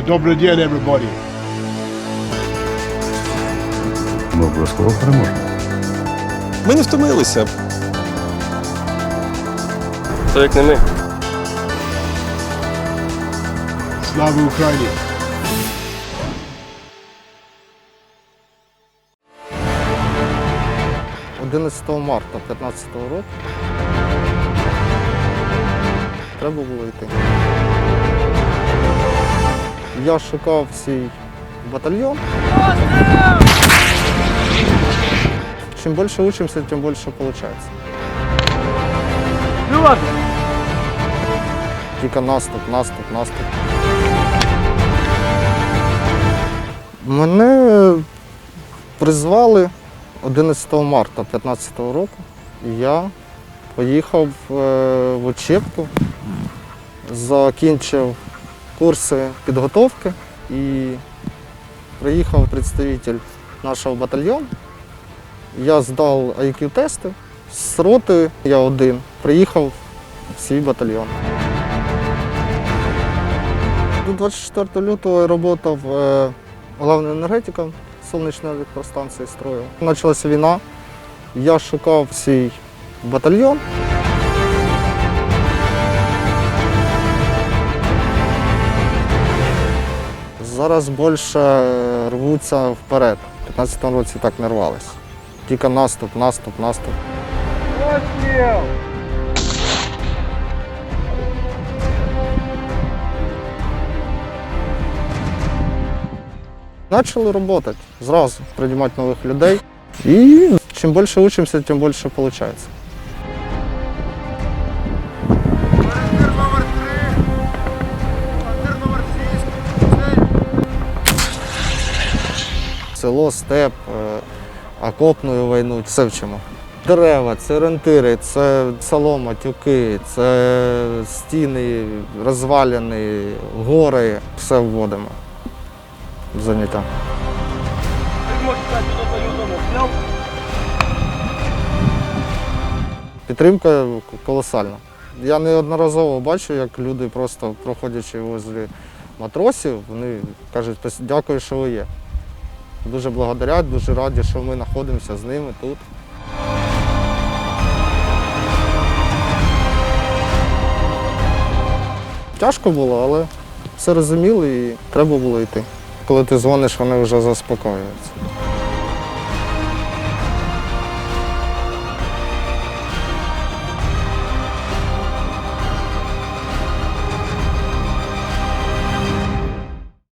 Добрий день, everybody. Ми обов'язково переможемо. Ми не втомилися. То як не ми. Слава Україні! – 11 марта 2015 року треба було йти. Я шукав свій батальйон. Чим більше учимося, тим більше виходить. Тільки наступ, наступ, наступ. Мене призвали 11 марта 2015 року. Я поїхав е, в учебку, закінчив курси підготовки і приїхав представитель нашого батальйону. Я здав IQ-тести. З роти я один приїхав в свій батальйон. До 24 лютого я працював е, головним енергетиком сонячної електростанції строю. Почалася війна. Я шукав свій батальйон. Зараз більше рвуться вперед. У 15 році так не рвалися. Тільки наступ, наступ, наступ. Почали працювати зразу, приймати нових людей. І чим більше учимося, тим більше виходить. Село, степ, е, окопну війну, все вчимо. Дерева, це орієнтири, це солома, тюки, це стіни, розвалини, гори, все вводимо заняття. Підтримка колосальна. Я неодноразово бачу, як люди просто проходячи возле матросів, вони кажуть, «Пос- дякую, що ви є. Дуже благодарять, дуже раді, що ми знаходимося з ними тут. Тяжко було, але все розуміли і треба було йти. Коли ти дзвониш, вони вже заспокоюються.